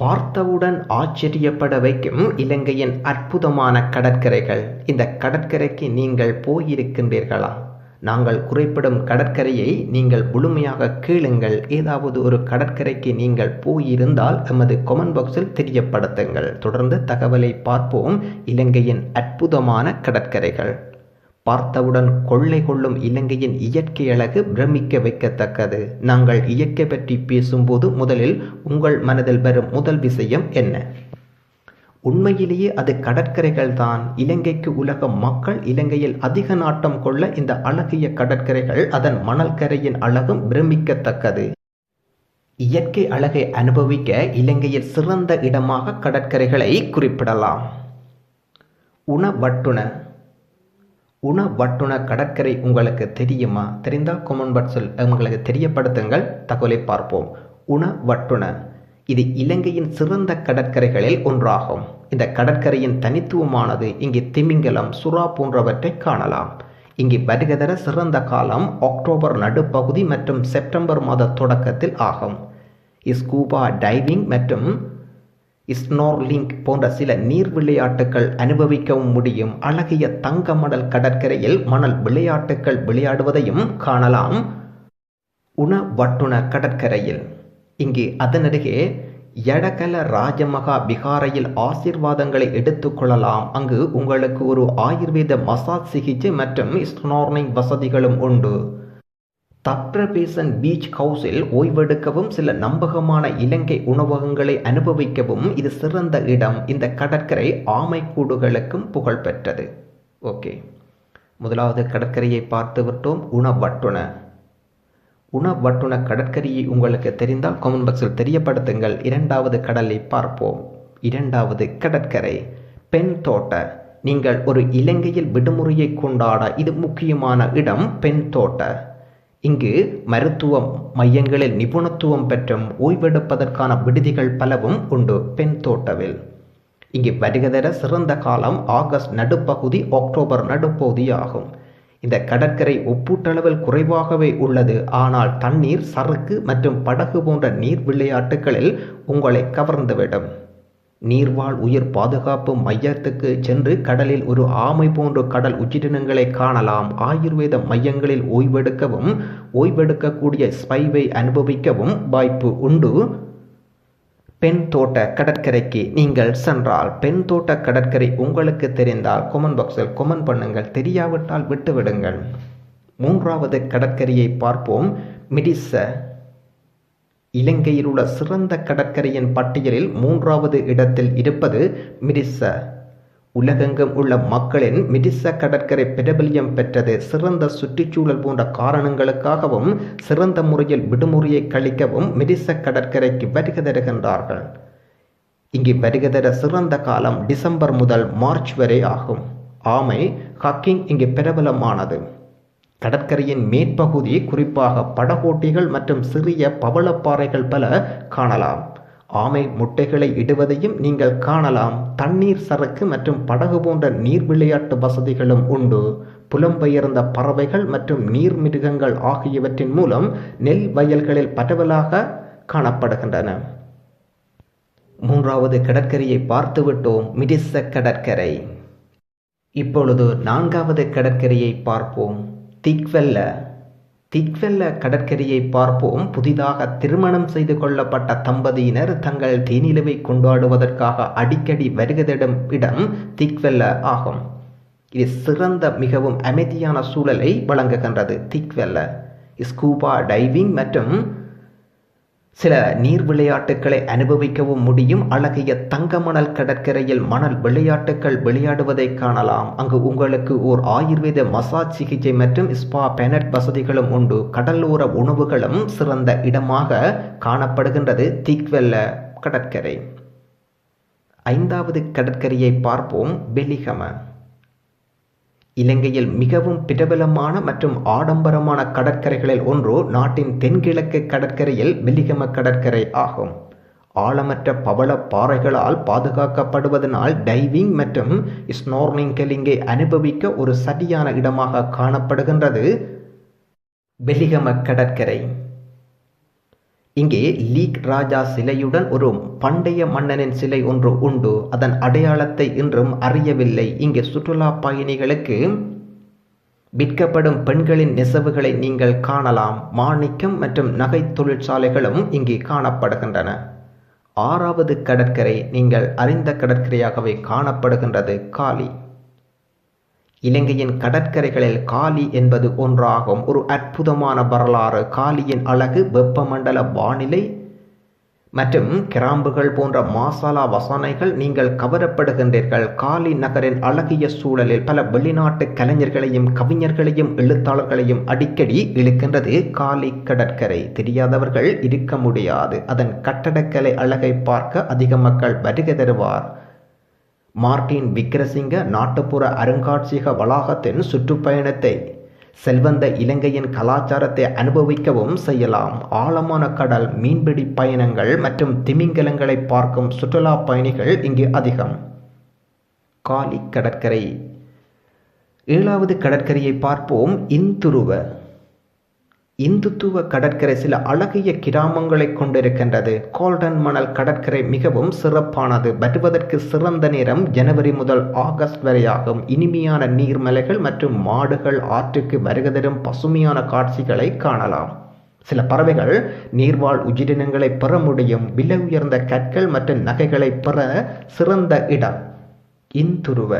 பார்த்தவுடன் ஆச்சரியப்பட வைக்கும் இலங்கையின் அற்புதமான கடற்கரைகள். இந்த கடற்கரைக்கு நீங்கள் போயிருக்கின்றீர்களா? நாங்கள் குறிப்பிடும் கடற்கரையை நீங்கள் முழுமையாக கேளுங்கள். ஏதாவது ஒரு கடற்கரைக்கு நீங்கள் போயிருந்தால் எமது கொமெண்ட் பாக்ஸில் தெரியப்படுத்துங்கள். தொடர்ந்து தகவலை பார்ப்போம். இலங்கையின் அற்புதமான கடற்கரைகள். பார்த்தவுடன் கொள்ளை கொள்ளும் இலங்கையின் இயற்கை அழகு பிரமிக்க வைக்கத்தக்கது. நாங்கள் இயற்கை பற்றி பேசும்போது முதலில் உங்கள் மனதில் வரும் முதல் விஷயம் என்ன? உண்மையிலேயே அது கடற்கரைகள் தான் இலங்கைக்கு உலக மக்கள் இலங்கையில் அதிக நாட்டம் கொள்ள இந்த அழகிய கடற்கரைகள் அதன் மணல் கரையின் அழகும் பிரமிக்கத்தக்கது. இயற்கை அழகை அனுபவிக்க இலங்கையில் சிறந்த இடமாக கடற்கரைகளை குறிப்பிடலாம். உணவட்டுண. உணவட்டுண கடற்கரை உங்களுக்கு தெரியுமா? தெரிந்தால் கொமன் பாக்ஸில் உங்களுக்கு தெரியப்படுத்துங்கள். தகவலை பார்ப்போம். உணவட்டுண. இது இலங்கையின் சிறந்த கடற்கரைகளில் ஒன்றாகும். இந்த கடற்கரையின் தனித்துவமானது இங்கே திமிங்கலம் சுறா போன்றவற்றை காணலாம். இங்கே வருகதர சிறந்த காலம் அக்டோபர் நடுப்பகுதி மற்றும் செப்டம்பர் மாத தொடக்கத்தில் ஆகும். ஸ்கூபா டைவிங் மற்றும் ஸ்னோர்லிங் போன்ற சில நீர் விளையாட்டுகள் அனுபவிக்கவும் முடியும். அழகிய தங்க மணல் கடற்கரையில் மணல் விளையாட்டுகள் விளையாடுவதையும் காணலாம். உணவட்டுண கடற்கரையில். இங்கு அதனருகே எடகல ராஜமகா விகாரையில் ஆசீர்வாதங்களை எடுத்துக்கொள்ளலாம் அங்கு உங்களுக்கு ஒரு ஆயுர்வேத மசாஜ் சிகிச்சை மற்றும் ஸ்னோர்னிங் வசதிகளும் உண்டு. தப்ரபேசன் பீச் ஹவுஸில் ஓய்வெடுக்கவும் சில நம்பகமான இலங்கை உணவகங்களை அனுபவிக்கவும் இது சிறந்த இடம். இந்த கடற்கரை ஆமைக்கூடுகளுக்கும் புகழ்பெற்றது. ஓகே முதலாவது கடற்கரையை பார்த்து விட்டோம். உணவட்டுண. உணவட்டுண கடற்கரையை உங்களுக்கு தெரிந்தால் கமெண்ட் பாக்ஸில் தெரியப்படுத்துங்கள். இரண்டாவது கடலை பார்ப்போம். இரண்டாவது கடற்கரை. பெண் தோட்ட. நீங்கள் ஒரு இலங்கையில் விடுமுறையை கொண்டாட இது முக்கியமான இடம். பெண் தோட்ட. இங்கு மருத்துவ மையங்களில் நிபுணத்துவம் பெற்றும் ஓய்வெடுப்பதற்கான விடுதிகள் பலவும் உண்டு பெண் தோட்டவில். இங்கு வருகதர சிறந்த காலம் ஆகஸ்ட் நடுப்பகுதி அக்டோபர் நடுப்பகுதி ஆகும். இந்த கடற்கரை ஒப்பூட்டளவில் குறைவாகவே உள்ளது. ஆனால் தண்ணீர் சறுக்கு மற்றும் படகு போன்ற நீர் விளையாட்டுகளில் உங்களை கவர்ந்துவிடும். நீர்வாழ் உயிர் பாதுகாப்பு மையத்துக்கு சென்று கடலில் ஒரு ஆமை போன்ற கடல் உயிரினங்களை காணலாம். ஆயுர்வேத மையங்களில் ஓய்வெடுக்கவும் ஓய்வெடுக்கக்கூடிய ஸ்பைவை அனுபவிக்கவும் வாய்ப்பு உண்டு. பெண் தோட்ட கடற்கரைக்கு நீங்கள் சென்றால் பெண் தோட்ட கடற்கரை உங்களுக்கு தெரிந்தால் கொமன் பாக்ஸில் கொமன் பண்ணுங்கள். தெரியாவிட்டால் விட்டுவிடுங்கள். மூன்றாவது கடற்கரையை பார்ப்போம். மிடிச இலங்கையில் உள்ள சிறந்த கடற்கரையின் பட்டியலில் மூன்றாவது இடத்தில் இருப்பது மிடிச உலகெங்கும் உள்ள மக்களின் மிரிச கடற்கரை பிரபல்யம் பெற்றது. சிறந்த சுற்றுச்சூழல் போன்ற காரணங்களுக்காகவும் சிறந்த முறையில் விடுமுறையை கழிக்கவும் மிரிச கடற்கரைக்கு வருகை தருகின்றார்கள். இங்கு வருகை தர சிறந்த காலம் டிசம்பர் முதல் மார்ச் வரை ஆகும். ஆமை ஹக்கிங் இங்கு பிரபலமானது. கடற்கரையின் மேற்பகுதி குறிப்பாக படகோட்டிகள் மற்றும் சிறிய பவளப்பாறைகள் பல காணலாம். ஆமை முட்டைகளை இடுவதையும் நீங்கள் காணலாம். தண்ணீர் சரக்கு மற்றும் படகு போன்ற நீர் விளையாட்டு வசதிகளும் உண்டு. புலம்பெயர்ந்த பறவைகள் மற்றும் நீர் மிருகங்கள் ஆகியவற்றின் மூலம் நெல் வயல்களில் பரவலாக காணப்படுகின்றன. மூன்றாவது கடற்கரையை பார்த்துவிட்டோம். மிடிச கடற்கரை. இப்பொழுது நான்காவது கடற்கரையை பார்ப்போம். திக்வெல்ல திக்வெல்ல கடற்கரையை பார்ப்போம். புதிதாக திருமணம் செய்து கொள்ளப்பட்ட தம்பதியினர் தங்கள் தேனிலவை கொண்டாடுவதற்காக அடிக்கடி வருகதிடும் இடம் திக்வெல்ல ஆகும். இது சிறந்த மிகவும் அமைதியான சூழலை வழங்குகின்றது. திக்வெல்ல ஸ்கூபா டைவிங் மற்றும் சில நீர் விளையாட்டுகளை அனுபவிக்கவும் முடியும். அழகிய தங்கமணல் கடற்கரையில் மணல் விளையாட்டுகள் விளையாடுவதை காணலாம். அங்கு உங்களுக்கு ஓர் ஆயுர்வேத மசாஜ் சிகிச்சை மற்றும் ஸ்பா பெனட் வசதிகளும் உண்டு. கடலோர உணவுகளும் சிறந்த இடமாக காணப்படுகின்றது. திக்வெல்ல கடற்கரை. ஐந்தாவது கடற்கரையை பார்ப்போம். பெலிகம இலங்கையில் மிகவும் பிரபலமான மற்றும் ஆடம்பரமான கடற்கரைகளில் ஒன்று நாட்டின் தென்கிழக்கு கடற்கரையில் வெலிகம கடற்கரை ஆகும். ஆழமற்ற பவள பாறைகளால் பாதுகாக்கப்படுவதனால் டைவிங் மற்றும் ஸ்னோர்னிங்கலிங்கை அனுபவிக்க ஒரு சரியான இடமாக காணப்படுகின்றது வெலிகம கடற்கரை. இங்கே லீக் ராஜா சிலையுடன் ஒரு பண்டைய மன்னனின் சிலை ஒன்று உண்டு. அதன் அடையாளத்தை இன்றும் அறியவில்லை. இங்கே சுற்றுலா பயணிகளுக்கு விற்கப்படும் பெண்களின் நெசவுகளை நீங்கள் காணலாம். மாணிக்கம் மற்றும் நகை தொழிற்சாலைகளும் இங்கே காணப்படுகின்றன. ஆறாவது கடற்கரை நீங்கள் அறிந்த கடற்கரையாகவே காணப்படுகின்றது. காலி இலங்கையின் கடற்கரைகளில் காலி என்பது ஒன்றாகும். ஒரு அற்புதமான வரலாறு. காலியின் அழகு வெப்பமண்டல வானிலை மற்றும் கிராம்புகள் போன்ற மாசாலா வசனைகள் நீங்கள் கவரப்படுகின்றீர்கள். காலி நகரின் அழகிய சூழலில் பல வெளிநாட்டு கலைஞர்களையும் கவிஞர்களையும் எழுத்தாளர்களையும் அடிக்கடி இழுக்கின்றது காலி கடற்கரை. தெரியாதவர்கள் இருக்க முடியாது. அதன் கட்டடக்கலை அழகை பார்க்க அதிக மக்கள் வருகை தருவார். மார்டின் விக்ரசிங்க நாட்டுப்புற அருங்காட்சியக வளாகத்தின் சுற்றுப்பயணத்தை செல்வந்த இலங்கையின் கலாச்சாரத்தை அனுபவிக்கவும் செய்யலாம். ஆழமான கடல் மீன்பிடி பயணங்கள் மற்றும் திமிங்கலங்களை பார்க்கும் சுற்றுலா பயணிகள் இங்கு அதிகம். காலி கடற்கரை. ஏழாவது கடற்கரையை பார்ப்போம். இந்துருவ. இந்துத்துவ கடற்கரை சில அழகிய கிராமங்களை கொண்டிருக்கின்றது. கோல்டன் மணல் கடற்கரை மிகவும் சிறப்பானது. வருவதற்கு சிறந்த நேரம் ஜனவரி முதல் ஆகஸ்ட் வரையாகும். இனிமையான நீர்மலைகள் மற்றும் மாடுகள் ஆற்றுக்கு வருகை தரும் பசுமையான காட்சிகளை காணலாம். சில பறவைகள் நீர்வாழ் உயிரினங்களை பெற முடியும். விலை உயர்ந்த கற்கள் மற்றும் நகைகளை பெற சிறந்த இடம். இந்துருவ.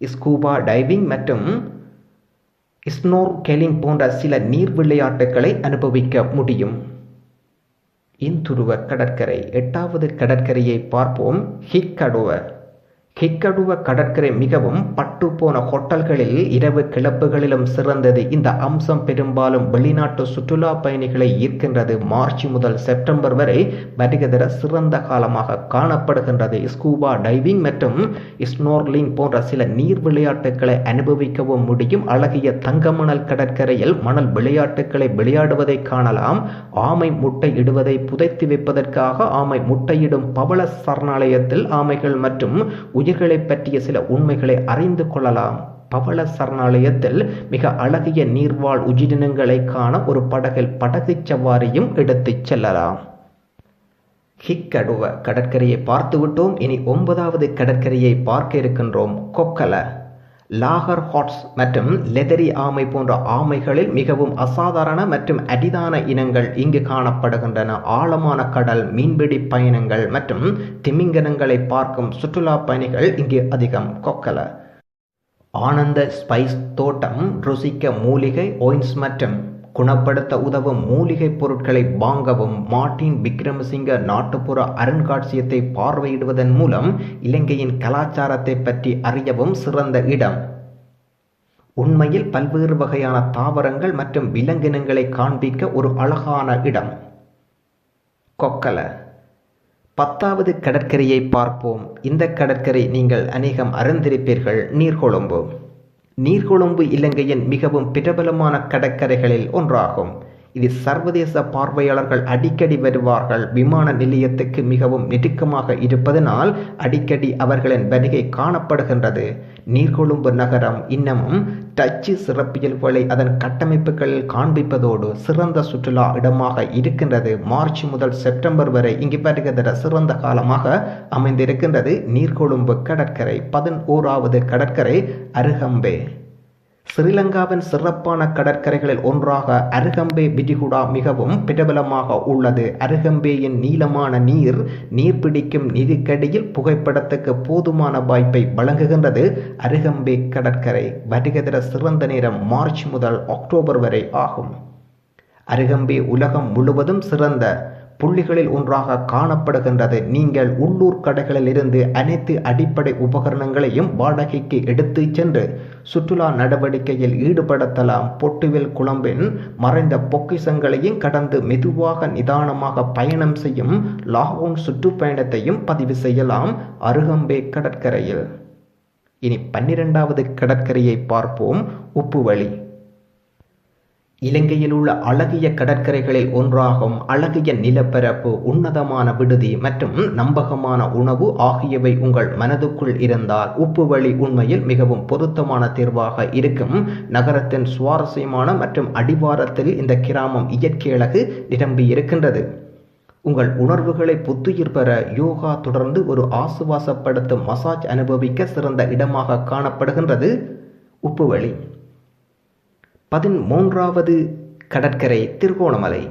ஸ்கூபா டைவிங் மற்றும் ஸ்னோர்கெலிங் போன்ற சில நீர் விளையாட்டுகளை அனுபவிக்க முடியும். இந்துருவ கடற்கரை எட்டாவது கடற்கரையை பார்ப்போம். ஹிக்கடுவ. கிக்கடுவ கடற்கரை மிகவும் பட்டு போன ஹோட்டல்களில் இரவு கிளப்புகளிலும் சிறந்தது. இந்த அம்சம் பெரும்பாலும் வெளிநாட்டு சுற்றுலா பயணிகளை ஈர்க்கின்றது. மார்ச் முதல் செப்டம்பர் வரை வருகதர சிறந்த காலமாக காணப்படுகின்றது. ஸ்கூபா டைவிங் மற்றும் ஸ்னோர்லிங் போன்ற சில நீர் விளையாட்டுகளை அனுபவிக்கவும் முடியும். அழகிய தங்கமணல் கடற்கரையில் மணல் விளையாட்டுகளை விளையாடுவதை காணலாம். ஆமை முட்டை இடுவதை புதைத்து வைப்பதற்காக ஆமை முட்டையிடும் பவள சரணாலயத்தில் ஆமைகள் மற்றும் உயிர்களை பற்றிய சில உண்மைகளை அறிந்து கொள்ளலாம். பவள சரணாலயத்தில் மிக அழகிய நீர்வாழ் உயிரினங்களை காண ஒரு படகில் படகு சவாரியும் எடுத்துச் செல்லலாம். ஹிக்கடுவ கடற்கரையை பார்த்து விட்டோம் இனி ஒன்பதாவது கடற்கரையை பார்க்க இருக்கின்றோம். கொக்கல. லாகர் ஹாட்ஸ் மற்றும் லெதரி ஆமை போன்ற ஆமைகளில் மிகவும் அசாதாரண மற்றும் அரிதான இனங்கள் இங்கு காணப்படுகின்றன. ஆழமான கடல் மீன்பிடி பயணங்கள் மற்றும் திமிங்கலங்களை பார்க்கும் சுற்றுலா பயணிகள் இங்கு அதிகம். கொக்கல. ஆனந்த ஸ்பைஸ் தோட்டம் ருசிக்க மூலிகை ஒயின்ஸ் மற்றும் குணப்படுத்த உதவும் மூலிகை பொருட்களை வாங்கவும் மார்டின் விக்ரமசிங்க நாட்டுப்புற அருங்காட்சியத்தை பார்வையிடுவதன் மூலம் இலங்கையின் கலாச்சாரத்தை பற்றி அறியவும் சிறந்த இடம். உண்மையில் பல்வேறு வகையான தாவரங்கள் மற்றும் விலங்கினங்களை காண்பிக்க ஒரு அழகான இடம். கொக்கல. பத்தாவது கடற்கரையை பார்ப்போம். இந்த கடற்கரை நீங்கள் அநேகம் அறிந்திருப்பீர்கள். நீர்கொழும்பு. நீர்கொழும்பு இலங்கையின் மிகவும் பிரபலமான கடற்கரைகளில் ஒன்றாகும். இது சர்வதேச பார்வையாளர்கள் அடிக்கடி வருவார்கள். விமான நிலையத்துக்கு மிகவும் நெருக்கமாக இருப்பதனால் அடிக்கடி அவர்களின் வருகை காணப்படுகின்றது. நீர்கொழும்பு நகரம் இன்னமும் டச்சு சிறப்பியல்புகளை அதன் கட்டமைப்புகளில் காண்பிப்பதோடு சிறந்த சுற்றுலா இடமாக இருக்கின்றது. மார்ச் முதல் செப்டம்பர் வரை இங்கு வருகிற சிறந்த காலமாக அமைந்திருக்கின்றது. நீர்கொழும்பு கடற்கரை பதினோராவது கடற்கரை அருகம்பே. ஸ்ரீலங்காவின் சிறப்பான கடற்கரைகளில் ஒன்றாக அருகம்பே பிஜிகுடா மிகவும் பிரபலமாக உள்ளது. அருகம்பேயின் நீளமான நீர் நீர்பிடிக்கும் நெருக்கடியில் புகைப்படத்துக்கு போதுமான வாய்ப்பை வழங்குகின்றது அருகம்பே கடற்கரை. வருகிற சிறந்த நேரம் மார்ச் முதல் அக்டோபர் வரை ஆகும். அருகம்பே உலகம் முழுவதும் சிறந்த புள்ளிகளில் ஒன்றாக காணப்படுகின்றது. நீங்கள் உள்ளூர் கடைகளில் இருந்து அனைத்து அடிப்படை உபகரணங்களையும் வாடகைக்கு எடுத்து சென்று சுற்றுலா நடவடிக்கையில் ஈடுபடுத்தலாம். பொட்டுவில் குழம்பின் மறைந்த பொக்கிசங்களையும் கடந்து மெதுவாக நிதானமாக பயணம் செய்யும் லாகோங் சுற்றுப்பயணத்தையும் பதிவு செய்யலாம். அருகம்பே கடற்கரையில். இனி பன்னிரெண்டாவது கடற்கரையை பார்ப்போம். உப்புவழி இலங்கையில் உள்ள அழகிய கடற்கரைகளில் ஒன்றாகும் அழகிய நிலப்பரப்பு உன்னதமான விடுதி மற்றும் நம்பகமான உணவு ஆகியவை உங்கள் மனதுக்குள் இருந்தால் உப்பு வழி உண்மையில் மிகவும் பொருத்தமான தேர்வாக இருக்கும். நகரத்தின் சுவாரஸ்யமான மற்றும் அடிவாரத்தில் இந்த கிராமம் இயற்கை அழகு நிரம்பி இருக்கின்றது. உங்கள் உணர்வுகளை புத்துயிர் பெற யோகா தொடர்ந்து ஒரு ஆசுவாசப்படுத்தும் மசாஜ் அனுபவிக்க சிறந்த இடமாக காணப்படுகின்றது. உப்பு வழி. பதிமூன்றாவது கடற்கரை திருகோணமலை.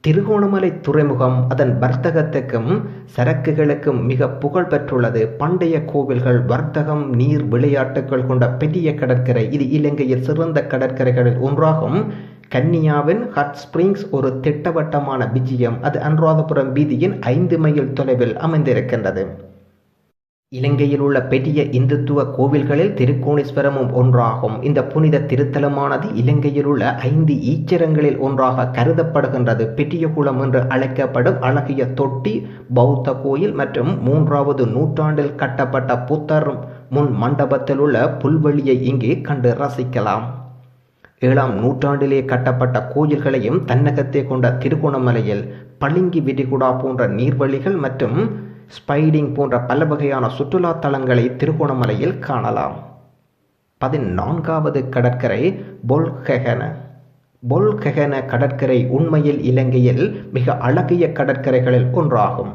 திருகோணமலை துறைமுகம் அதன் வர்த்தகத்துக்கும் சரக்குகளுக்கும் மிக புகழ் பெற்றுள்ளது. பண்டைய கோவில்கள் வர்த்தகம் நீர் விளையாட்டுகள் கொண்ட பெரிய கடற்கரை. இது இலங்கையில் சிறந்த கடற்கரைகளில் ஒன்றாகும். கன்னியாவின் ஹட் ஸ்பிரிங்ஸ் ஒரு திட்டவட்டமான விஜயம். அது அனுராதபுரம் வீதியின் ஐந்து மைல் தொலைவில் அமைந்திருக்கின்றது. இலங்கையில் உள்ள பெரிய இந்துத்துவ கோவில்களில் திருக்கோணேஸ்வரமும் ஒன்றாகும். இந்த புனித திருத்தலமானது இலங்கையில் உள்ள ஐந்து ஈச்சரங்களில் ஒன்றாக கருதப்படுகின்றது. பெரியகுளம் என்று அழைக்கப்படும் அழகிய தொட்டி பௌத்த கோயில் மற்றும் மூன்றாவது நூற்றாண்டில் கட்டப்பட்ட புத்தர் முன் மண்டபத்தில் உள்ள புல்வெளியை இங்கே கண்டு ரசிக்கலாம். ஏழாம் நூற்றாண்டிலே கட்டப்பட்ட கோயில்களையும் தன்னகத்தே கொண்ட திருகோணமலையில் பளிங்கி விரிகுடா போன்ற நீர்வழிகள் மற்றும் ஸ்பைடிங் போன்ற பல வகையான சுற்றுலா தலங்களை திருகோணமலையில் காணலாம். பதினான்காவது கடற்கரை பொல்கெகன பொல்கெகன கடற்கரை உண்மையில் இலங்கையில் மிக அழகிய கடற்கரைகளில் ஒன்றாகும்.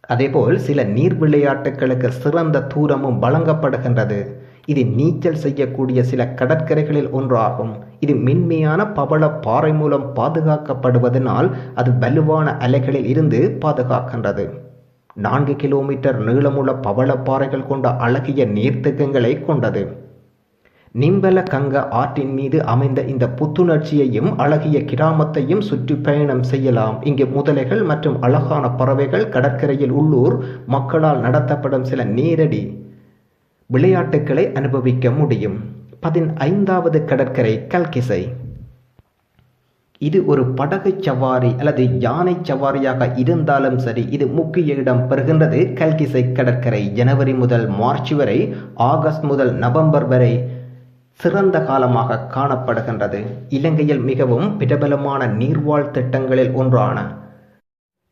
அதேபோல் சில நீர் விளையாட்டுகளுக்கு சிறந்த தூரமும் வழங்கப்படுகின்றது. இது நீச்சல் செய்யக்கூடிய சில கடற்கரைகளில் ஒன்றாகும். இது மென்மையான பவள பாறை மூலம் பாதுகாக்கப்படுவதனால் அது வலுவான அலைகளில் இருந்து பாதுகாக்கின்றது. நான்கு கிலோமீட்டர் நீளமுள்ள பவளப்பாறைகள் கொண்ட அழகிய நீர்த்தகங்களை கொண்டது. நிம்பல கங்க ஆற்றின் மீது அமைந்த இந்த புத்துணர்ச்சியையும் அழகிய கிராமத்தையும் சுற்றி பயணம் செய்யலாம். இங்கு முதலைகள் மற்றும் அழகான பறவைகள் கடற்கரையில் உள்ளூர் மக்களால் நடத்தப்படும் சில நேரடி விளையாட்டுகளை அனுபவிக்க முடியும். பதினைந்தாவது கடற்கரை கல்கிசை. இது ஒரு படகு சவாரி அல்லது யானை சவாரியாக இருந்தாலும் சரி இது முக்கிய இடம் பெறுகின்றது. கல்கிசை கடற்கரை ஜனவரி முதல் மார்ச் வரை ஆகஸ்ட் முதல் நவம்பர் வரை சிறந்த காலமாக காணப்படுகின்றது. இலங்கையில் மிகவும் பிரபலமான நீர்வாழ் திட்டங்களில் ஒன்றான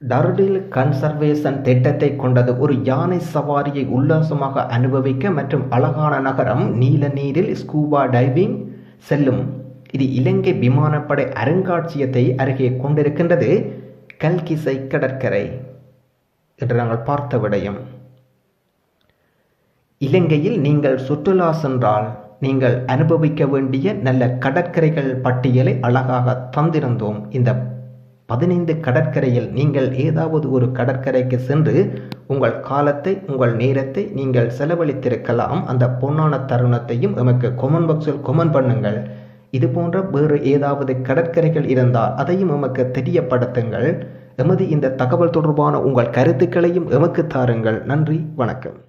டர்டில் கன்சர்வேஷன் திட்டத்தை கொண்டது ஒரு யானை சவாரியை உல்லாசமாக அனுபவிக்க மற்றும் அழகான நகரம் நீல நீரில் ஸ்கூபா டைவிங் செல்லும் இது இலங்கை விமானப்படை அருங்காட்சியகத்தை அருகே கொண்டிருக்கின்றது கல்கிசை கடற்கரை என்று நாங்கள் பார்த்த விடயம். இலங்கையில் நீங்கள் சுற்றுலா சென்றால் நீங்கள் அனுபவிக்க வேண்டிய நல்ல கடற்கரைகள் பட்டியலை அழகாக தந்திருந்தோம். இந்த பதினைந்து கடற்கரையில் நீங்கள் ஏதாவது ஒரு கடற்கரைக்கு சென்று உங்கள் காலத்தை உங்கள் நேரத்தை நீங்கள் செலவழித்திருக்கலாம். அந்த பொன்னான தருணத்தையும் எமக்கு கொமன் பாக்ஸில் கொமன் பண்ணுங்கள். இது போன்ற வேறு ஏதாவது கடற்கரைகள் இருந்தால் அதையும் எமக்கு தெரியப்படுத்துங்கள். எமது இந்த தகவல் தொடர்பான உங்கள் கருத்துக்களையும் எமக்கு தாருங்கள். நன்றி வணக்கம்.